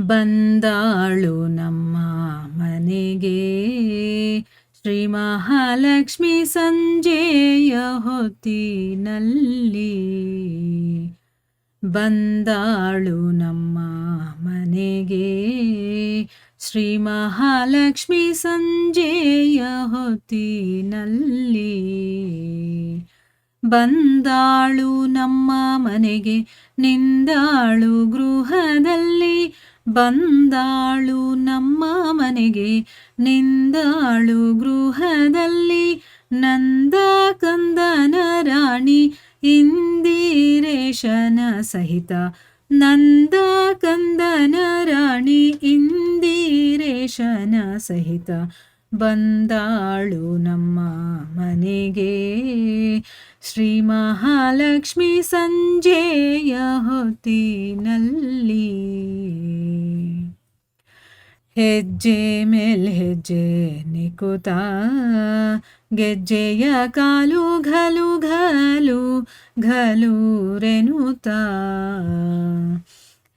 ಬಂದಾಳು ನಮ್ಮ ಮನೆಗೆ. ಶ್ರೀ ಮಹಾಲಕ್ಷ್ಮಿ ಸಂಜೆಯ ಹೊತ್ತಿನಲ್ಲಿ ಬಂದಾಳು ನಮ್ಮ ಮನೆಗೆ. ಶ್ರೀ ಮಹಾಲಕ್ಷ್ಮಿ ಸಂಜೆಯ ಹೊತ್ತಿನಲ್ಲಿ ಬಂದಾಳು ನಮ್ಮ ಮನೆಗೆ. ನಿಂದಾಳು ಗೃಹದಲ್ಲಿ ಬಂದಾಳು ನಮ್ಮ ಮನೆಗೆ, ನಿಂದಾಳು ಗೃಹದಲ್ಲಿ ನಂದ ಕಂದನ ರಾಣಿ ಇಂದಿರೇಶನ ಸಹಿತ. ನಂದ ಕಂದನ ರಾಣಿ ಇಂದಿರೇಶನ ಸಹಿತ. ಬಂದಾಳು ನಮ್ಮ ಮನೆಗೆ ಶ್ರೀ ಮಹಾಲಕ್ಷ್ಮಿ ಸಂಜೆಯ ಹೊತ್ತಿನಲ್ಲಿ ಹೆಜ್ಜೆ ಮೇಲ್ ಹೆಜ್ಜೆ ನಿಕುತ ಗೆಜ್ಜೆಯ ಕಾಲು ಘಲು ಘಲು ಘಲು ರೆನುತ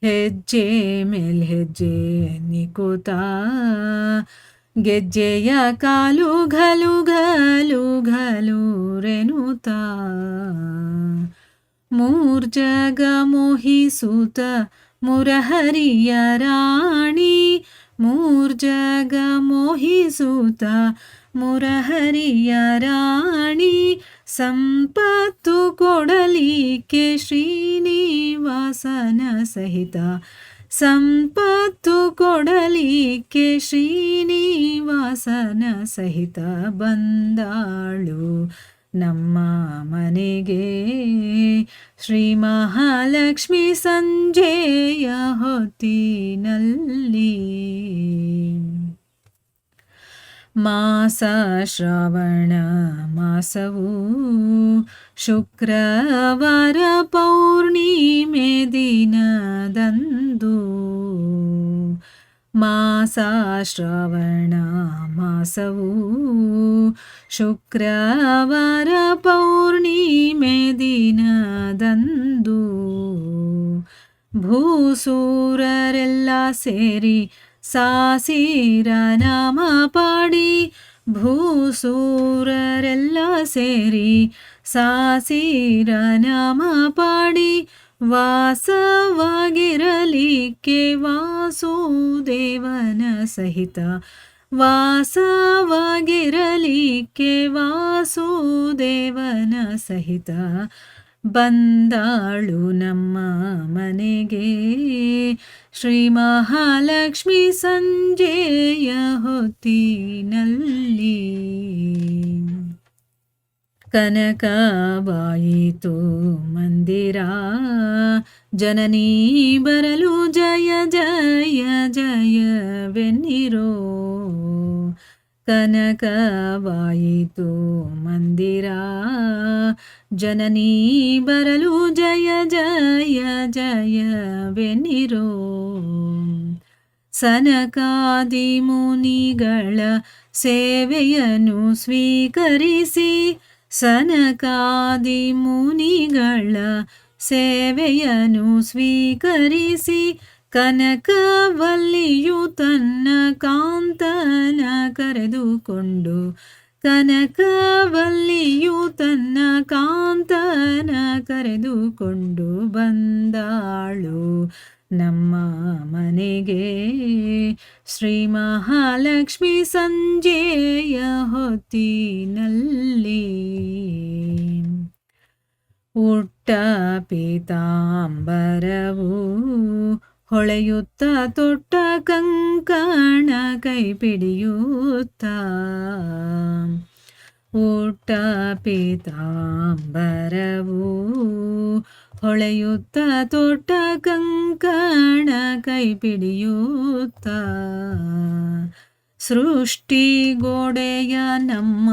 ಹೆಜ್ಜೆ ಮೇಲ್ ಹೆಜ್ಜೆ ನಿಕುತ ಗೆಜ್ಜೆಯ ಕಾಲು ಘಲು ಘಲು ಘಲು ರೆನುತ ಮೂರ್ಜಗ ಮೋಹಿಸುತ್ತ ಮುರಹರಿಯ ರಾಣಿ ಮೂರ್ಜಗ ಮೋಹಿಸುತ್ತ ಮುರಹರಿಯ ರಾಣಿ ಸಂಪತ್ತು ಕೊಡಲಿಕ್ಕೆ ಶ್ರೀನಿವಾಸನ ಸಹಿತ ಸಂಪತ್ತು ಕೊಡಲಿಕ್ಕೆ ಶ್ರೀನಿವಾಸನ ಸಹಿತ ಬಂದಾಳು. ನಮ್ಮ ಮನೆಗೆ ಶ್ರೀ ಮಹಾಲಕ್ಷ್ಮಿ ಸಂಜೆಯ ಹೊತ್ತಿನಲ್ಲಿ ಮಾಸ ಶ್ರವಣ ಮಾಸವು ಶುಕ್ರವಾರ ಪೌರ್ಣಿಮೆ ದಿನದಂದು ಮಾಸ ಶ್ರವಣ ಮಾಸವು ಶುಕ್ರವಾರ ಪೌರ್ಣಿಮೆ ದಿನದಂದು ಭೂಸೂರರೆಲ್ಲ ಸೇರಿ ಸಾಸಿರ ನಾಮ ಪಾಡಿ ಭೂಸೂರರೆಲ್ಲ ಸೇರಿ ಸಾಸಿರ ನಾಮ ಪಾಡಿ ವಾಸವಾಗಿರಲಿಕ್ಕೆ ವಾಸುದೇವನ ಸಹಿತ. ವಾಸವಾಗಿರಲಿಕ್ಕೆ ವಾಸುದೇವನ ಸಹಿತ. ಬಂದಾಳು ನಮ್ಮ ಮನೆಗೆ. ಶ್ರೀ ಮಹಾಲಕ್ಷ್ಮಿ ಸಂಜೆಯ ಹೊತ್ತಿನಲ್ಲಿ. ಕನಕವಾಯಿತು ಮಂದಿರ. ಜನನೀ ಬರಲು ಜಯ ಜಯ ಜಯವೆನ್ನಿರೋ ಕನಕವಾಯಿತು ಮಂದಿರ. ಜನನೀ ಬರಲು ಜಯ ಜಯ ಜಯವೆನ್ನಿರೋ ಸನಕಾದಿ ಮುನಿಗಳ ಸೇವೆಯನ್ನು ಸ್ವೀಕರಿಸಿ ಸನಕಾದಿ ಮುನಿಗಳ ಸೇವೆಯನ್ನು ಸ್ವೀಕರಿಸಿ ಕನಕವಲ್ಲಿಯು ತನ್ನ ಕಾಂತನ ಕರೆದುಕೊಂಡು ಕನಕವಲ್ಲಿಯು ತನ್ನ ಕಾಂತನ ಕರೆದುಕೊಂಡು ಬಂದಾಳು. ನಮ್ಮ ಮನೆಗೆ ಶ್ರೀ ಮಹಾಲಕ್ಷ್ಮಿ ಸಂಜೆಯ ಹೊತ್ತಿನಲ್ಲಿ. ಉಟ್ಟ ಪೀತಾಂಬರವು ಹೊಳೆಯುತ್ತ ತೊಟ್ಟ ಕಂಕಣ ಕೈ ಪಿಡಿಯುತ್ತ ಊಟ ಪೀತಾಂಬರವು ಹೊಳೆಯುತ್ತ ತೊಟ್ಟ ಕಂಕಣ ಕೈ ಪಿಡಿಯುತ್ತ ಸೃಷ್ಟಿ ಗೋಡೆಯ ನಮ್ಮ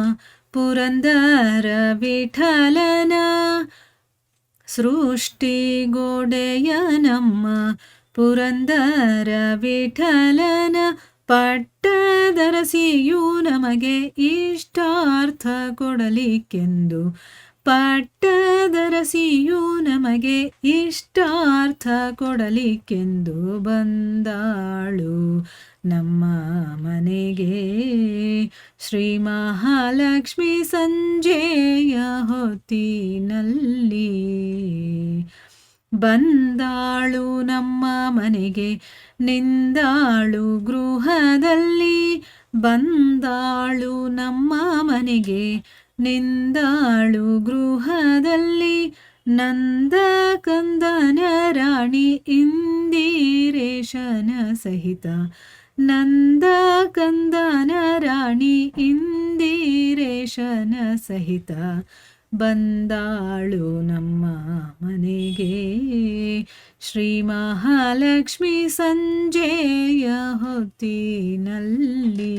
ಪುರಂದರ ವಿಠಲನ ಸೃಷ್ಟಿ ಗೋಡೆಯ ನಮ್ಮ ಪುರಂದರ ವಿಠಲನ ಪಟ್ಟದರಸಿಯು ನಮಗೆ ಇಷ್ಟಾರ್ಥ ಕೊಡಲಿಕ್ಕೆಂದು. ಪಟ್ಟದರಸಿಯು ನಮಗೆ ಇಷ್ಟಾರ್ಥ ಕೊಡಲಿಕ್ಕೆಂದು ಬಂದಾಳು. ನಮ್ಮ ಮನೆಗೆ ಶ್ರೀ ಮಹಾಲಕ್ಷ್ಮಿ ಸಂಜೆಯ ಹೊತ್ತಿನಲ್ಲಿ ಬಂದಾಳು ನಮ್ಮ ಮನೆಗೆ, ನಿಂದಾಳು ಗೃಹದಲ್ಲಿ. ಬಂದಾಳು ನಮ್ಮ ಮನೆಗೆ, ನಿಂದಾಳು ಗೃಹದಲ್ಲಿ. ನಂದ ಕಂದನ ರಾಣಿ ಇಂದಿರೇಶನ ಸಹಿತ. ನಂದ ಕಂದನ ರಾಣಿ ಇಂದಿರೇಶನ ಸಹಿತ. ಬಂದಾಳು ನಮ್ಮ श्रीमहालक्ष्मी सञ्जय हुतिनल्ली